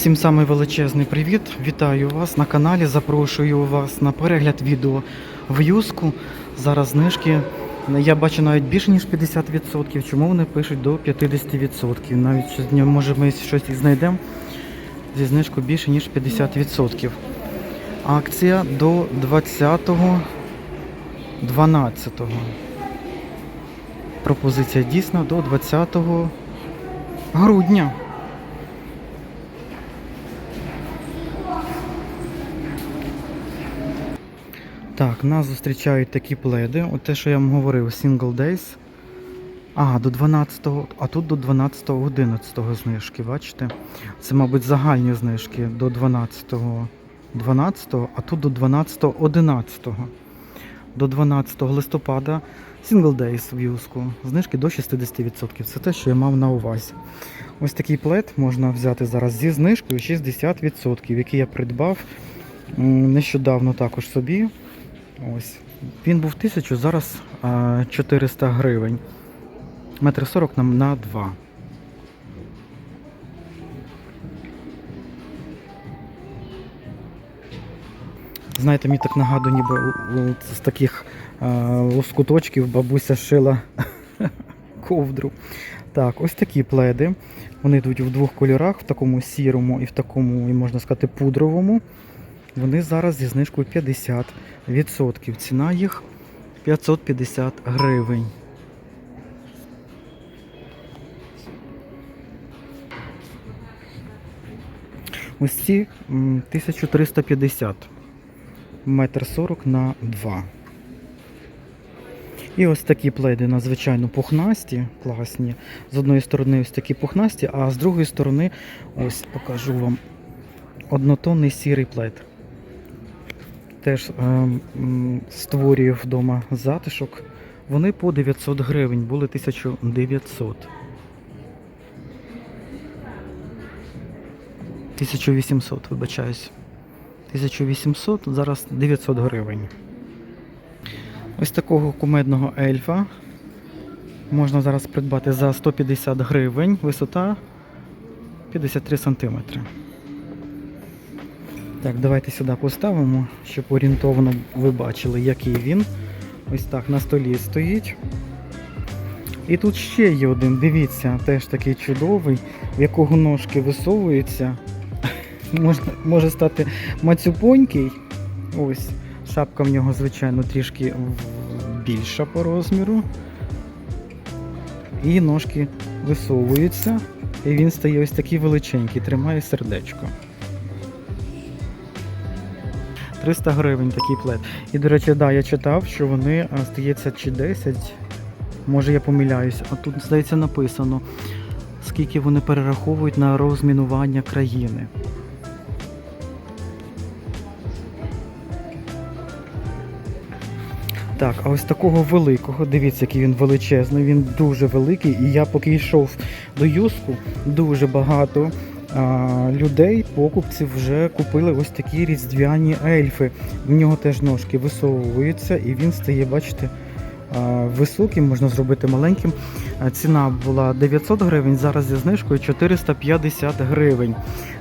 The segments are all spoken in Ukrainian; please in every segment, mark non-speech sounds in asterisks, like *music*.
Всім самий величезний привіт! Вітаю вас на каналі. Запрошую вас на перегляд відео в Юску. Зараз знижки. Я бачу навіть більше ніж 50%. Чому вони пишуть до 50%? Навіть може, ми щось знайдемо зі знижкою більше ніж 50%. Акція до 20.12. Пропозиція дійсна до 20 грудня. Так, нас зустрічають такі пледи. От те, що я вам говорив, Single Days. А, до 12-го, а тут до 12-го, 11-го знижки, бачите? Це, мабуть, загальні знижки до 12-го, 12-го, а тут до 12-го, 11-го. До 12 листопада Single Days в Юску. Знижки до 60%. Це те, що я мав на увазі. Ось такий плед можна взяти зараз зі знижкою 60%, який я придбав нещодавно також собі. Ось. Він був 1000, зараз 400 гривень. Метр 40 на, на 2. Знаєте, мені так нагадує, ніби з таких лоскуточків бабуся шила *laughs* ковдру. Так, ось такі пледи. Вони йдуть в двох кольорах, в такому сірому і в такому, можна сказати, пудровому. Вони зараз зі знижкою 50%. Ціна їх 550 гривень. Ось ці 1350. Метр 40 на 2. І ось такі пледи надзвичайно пухнасті, класні. З одної сторони ось такі пухнасті, а з другої сторони, ось покажу вам однотонний сірий плед. Теж м, створюю вдома затишок. Вони по 900 гривень, були 1900. 1800, вибачаюсь. 1800, зараз 900 гривень. Ось такого кумедного ельфа можна зараз придбати за 150 гривень, висота 53 сантиметри. Так, давайте сюди поставимо, щоб орієнтовно ви бачили, який він. Ось так на столі стоїть. І тут ще є один, дивіться, теж такий чудовий, в якого ножки висовуються. *laughs* Можна, може стати мацюпонький. Ось. Шапка в нього, звичайно, трішки більша по розміру. І ножки висовуються. І він стає ось такий величенький, тримає сердечко. 300 гривень такий плед. І, до речі, да, я читав, що вони, а, здається, чи 10, може я помиляюсь, а тут, здається, написано, скільки вони перераховують на розмінування країни. Так, а ось такого великого, дивіться, який він величезний, він дуже великий. І я поки йшов до Юску, дуже багато людей, покупців вже купили ось такі різдвяні ельфи. В нього теж ножки висовуються, і він стає, бачите, високим, можна зробити маленьким. Ціна була 900 гривень, зараз зі знижкою 450 гривень.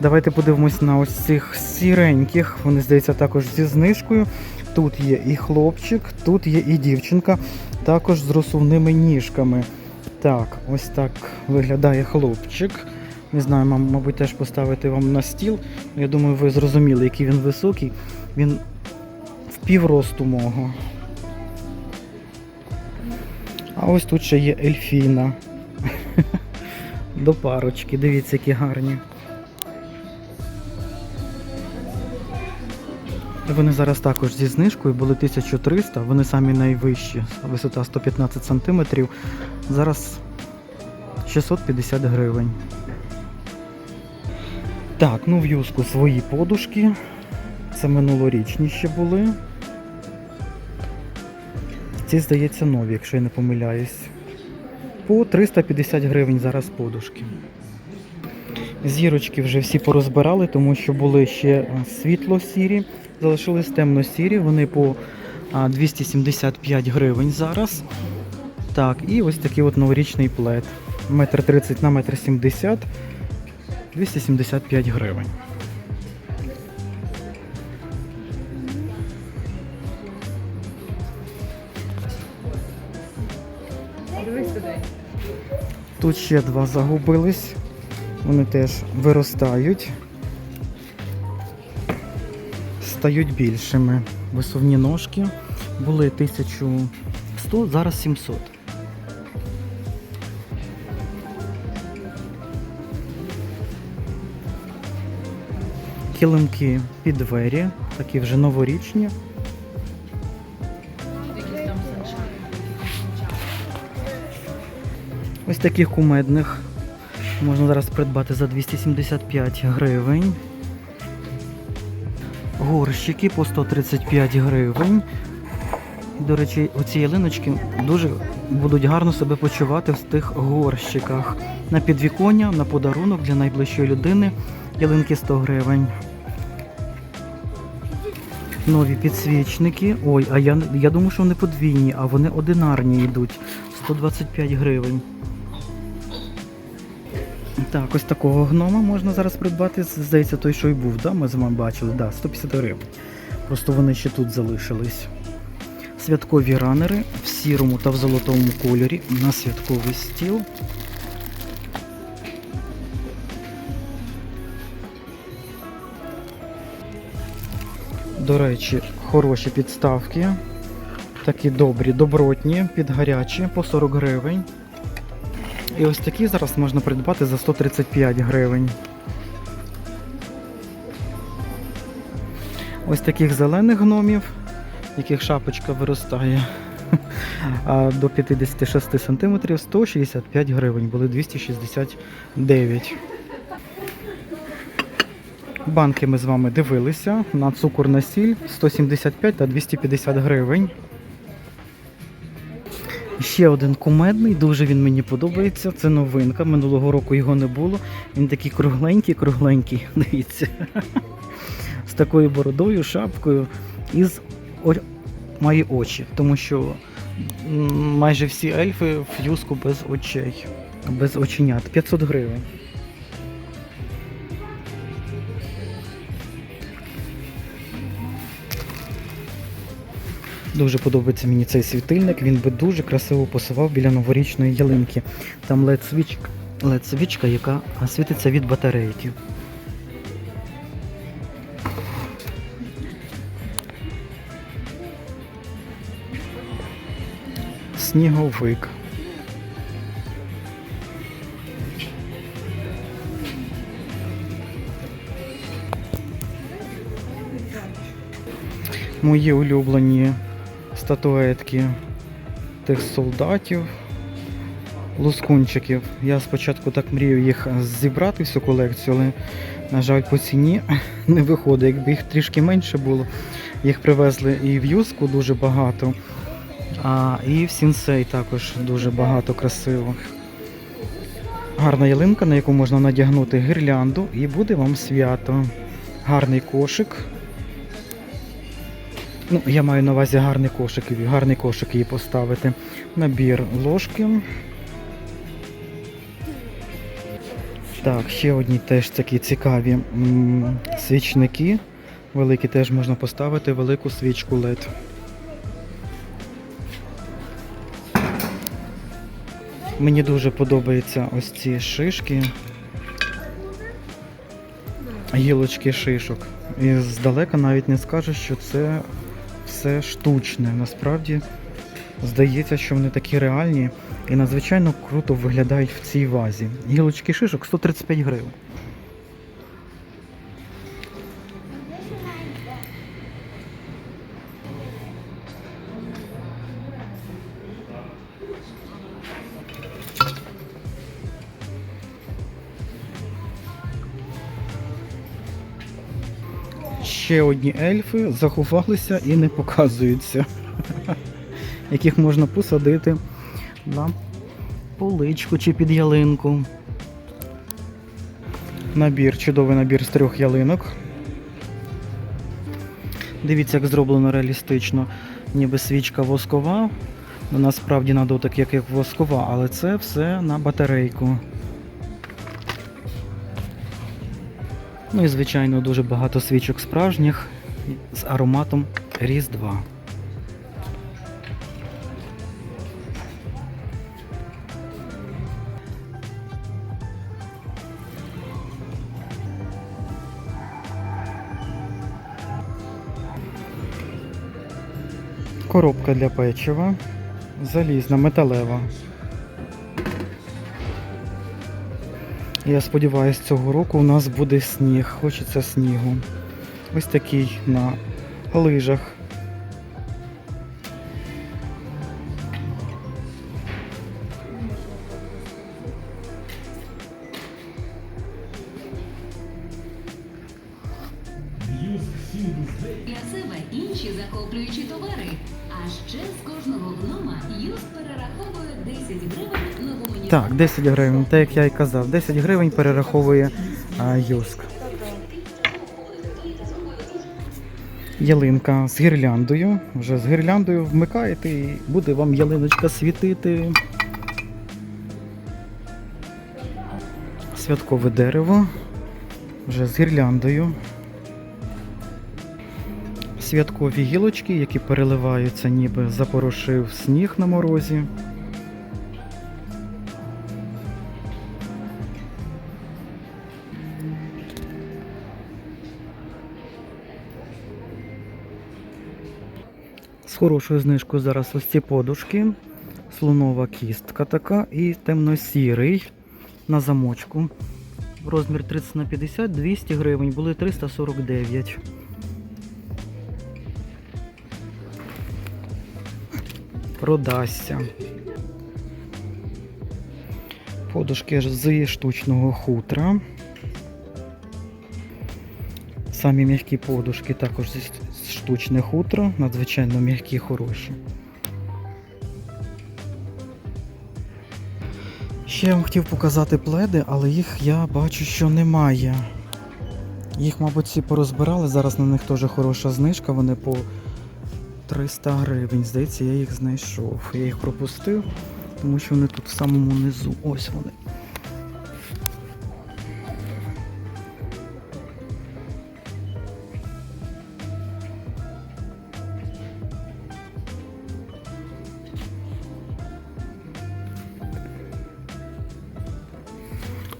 Давайте подивимось на ось цих сіреньких. Вони, здається, також зі знижкою. Тут є і хлопчик, тут є і дівчинка, також з розсувними ніжками. Так, ось так виглядає хлопчик. Не знаю, мабуть, теж поставити вам на стіл. Я думаю, ви зрозуміли, який він високий. Він в півросту мого. А ось тут ще є ельфіна. До парочки. Дивіться, які гарні. Вони зараз також зі знижкою були 1300, вони самі найвищі, висота 115 см. Зараз 650 гривень. Так, ну в юску свої подушки. Це минулорічні ще були. Ці, здається, нові, якщо я не помиляюсь. По 350 гривень зараз подушки. Зірочки вже всі порозбирали, тому що були ще е, світло-сірі, залишились темно-сірі, вони по 275 гривень зараз. Так, і ось такий от новорічний плед. Метр 30 на метр 70. 275 гривень. Тут ще два загубились. Вони теж виростають. Стають більшими. Висувні ножки були 1100, зараз 700. Килимки під двері, такі вже новорічні. Ось таких кумедних можна зараз придбати за 275 гривень. Горщики по 135 гривень. До речі, оці ялиночки дуже будуть гарно себе почувати в тих горщиках. На підвіконня, на подарунок для найближчої людини. Ялинки 100 гривень. Нові підсвічники. Ой, а я, я думаю, що вони подвійні, а вони одинарні йдуть. 125 гривень. Так, ось такого гнома можна зараз придбати. Здається, той, що й був, да? ми з вами бачили, да, 150 гривень. Просто вони ще тут залишились. Святкові ранери в сірому та в золотому кольорі на святковий стіл. До речі, хороші підставки. Такі добрі, добротні, під гарячі по 40 гривень. І ось такі зараз можна придбати за 135 гривень. Ось таких зелених гномів, яких шапочка виростає *laughs* до 56 см 165 гривень, були 269. Банки ми з вами дивилися на цукор на сіль 175 та 250 гривень. Ще один кумедний, дуже він мені подобається. Це новинка. Минулого року його не було. Він такий кругленький, кругленький. *laughs* Дивіться. З такою бородою, шапкою і з о... має очі, тому що майже всі ельфи в юску без очей, без оченят. 500 гривень. Дуже подобається мені цей світильник, він би дуже красиво посував біля новорічної ялинки. Там LED свічка, яка світиться від батарейки. Сніговик. Мої улюблені статуетки тих солдатів, лускунчиків. Я спочатку так мрію їх зібрати всю колекцію, але, на жаль, по ціні не виходить. Якби їх трішки менше було, їх привезли і в юску дуже багато, а і в сінсей також дуже багато красиво. Гарна ялинка, на яку можна надягнути гірлянду, і буде вам свято. Гарний кошик. Ну, я маю на увазі гарний кошик, гарний кошик її поставити. Набір ложки. Так, ще одні теж такі цікаві свічники. Великі теж можна поставити велику свічку LED. Мені дуже подобаються ось ці шишки. Гілочки шишок. І здалека навіть не скажеш, що це все штучне. Насправді здається, що вони такі реальні і надзвичайно круто виглядають в цій вазі. Гілочки шишок 135 гривень. Ще одні ельфи заховалися і не показуються, *laughs* яких можна посадити на поличку чи під ялинку. Набір, чудовий набір з трьох ялинок. Дивіться, як зроблено реалістично. Ніби свічка воскова. Насправді на дотик як воскова, але це все на батарейку. Ну і, звичайно, дуже багато свічок справжніх з ароматом Різдва. Коробка для печива. Залізна, металева. Я сподіваюся, цього року у нас буде сніг. Хочеться снігу. Ось такий на лижах. 10 гривень, так як я і казав, 10 гривень перераховує а, Юск. Ялинка з гірляндою. Вже з гірляндою вмикаєте і буде вам ялиночка світити. Святкове дерево. Вже з гірляндою. Святкові гілочки, які переливаються, ніби запорошив сніг на морозі. З хорошою знижкою зараз ось ці подушки. Слонова кістка така і темно-сірий на замочку. Розмір 30 на 50 200 гривень, були 349. Продасться. Подушки з штучного хутра. Самі м'які подушки також зі штучне хутро, надзвичайно м'які, хороші. Ще я вам хотів показати пледи, але їх я бачу, що немає. Їх, мабуть, всі порозбирали. Зараз на них теж хороша знижка, вони по 300 гривень. Здається, я їх знайшов. Я їх пропустив, тому що вони тут в самому низу. Ось вони.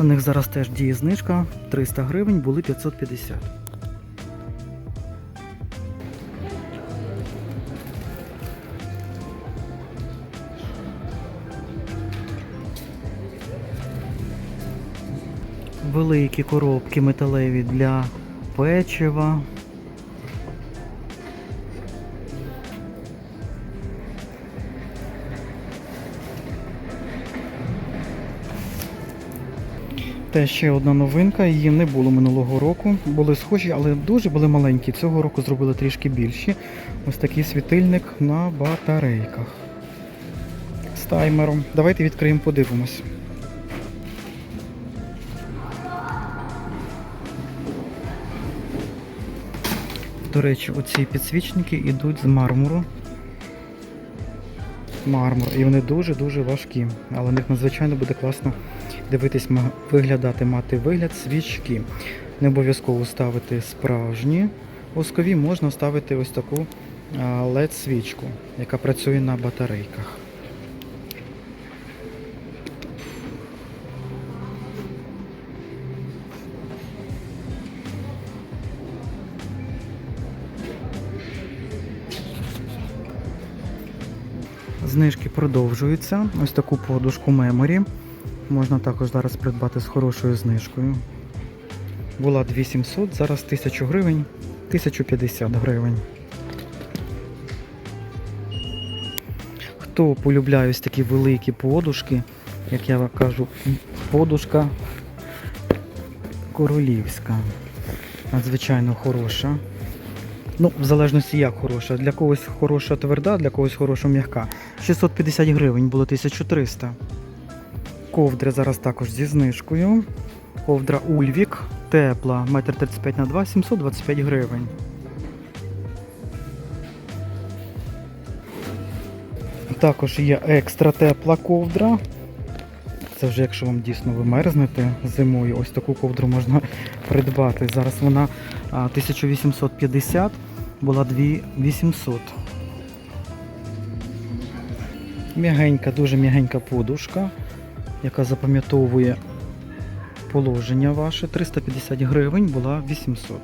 На них зараз теж діє знижка 300 гривень, були 550. Великі коробки металеві для печива. Те ще одна новинка, її не було минулого року. Були схожі, але дуже були маленькі. Цього року зробили трішки більші. Ось такий світильник на батарейках. З таймером. Давайте відкриємо, подивимось. До речі, оці підсвічники йдуть з мармуру. Мармур. І вони дуже-дуже важкі. Але на них надзвичайно буде класно дивитись, виглядати, мати вигляд свічки. Не обов'язково ставити справжні воскові, можна ставити ось таку led свічку, яка працює на батарейках. Знижки продовжуються. Ось таку подушку Memory. Можна також зараз придбати з хорошою знижкою. Була 2700, зараз 1000 гривень, 1050 гривень. Хто полюбляє ось такі великі подушки, як я вам кажу, подушка королівська. Надзвичайно хороша. Ну, в залежності як хороша. Для когось хороша тверда, для когось хороша м'яка. 650 гривень було 1300. Ковдри зараз також зі знижкою. Ковдра Ульвік, тепла, 1,35 на 2, 725 гривень. Також є екстра тепла ковдра. Це вже якщо вам дійсно ви мерзнете зимою, ось таку ковдру можна придбати. Зараз вона 1850, була 2800. М'ягенька, дуже м'ягенька подушка, яка запам'ятовує положення ваше. 350 гривень була 800.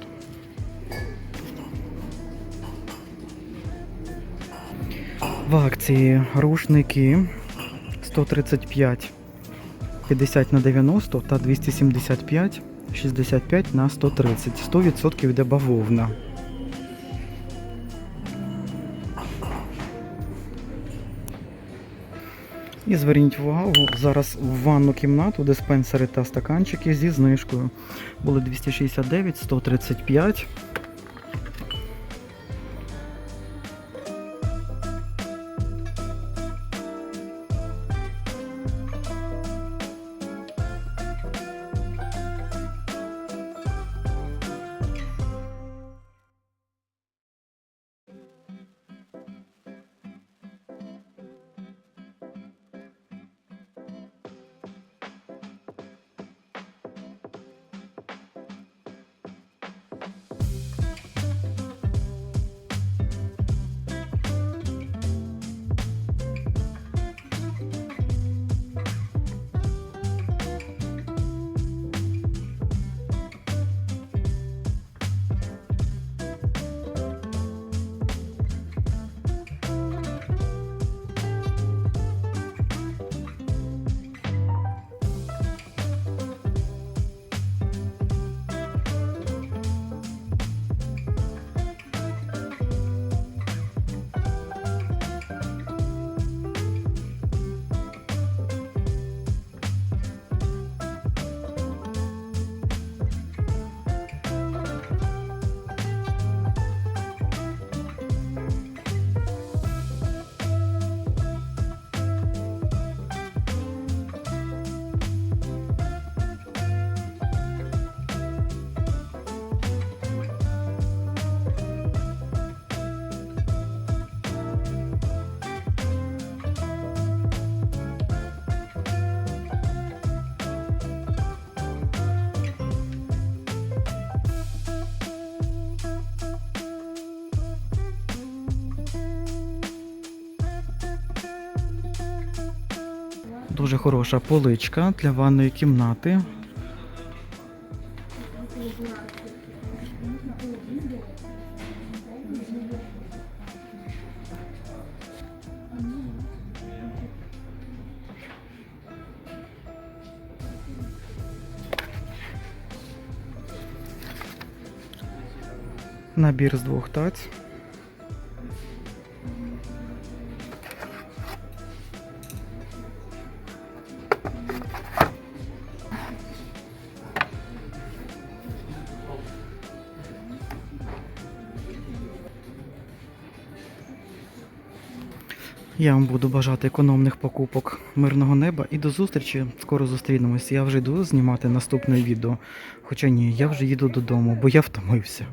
В акції рушники 135 50 на 90 та 275 65 на 130. 100% йде бавовна. І зверніть увагу, зараз в ванну кімнату диспенсери та стаканчики зі знижкою. Були 269, 135. Дуже хороша поличка для ванної кімнати. Набір з двох таць. Я вам буду бажати економних покупок мирного неба і до зустрічі. Скоро зустрінемось. Я вже йду знімати наступне відео. Хоча ні, я вже їду додому, бо я втомився.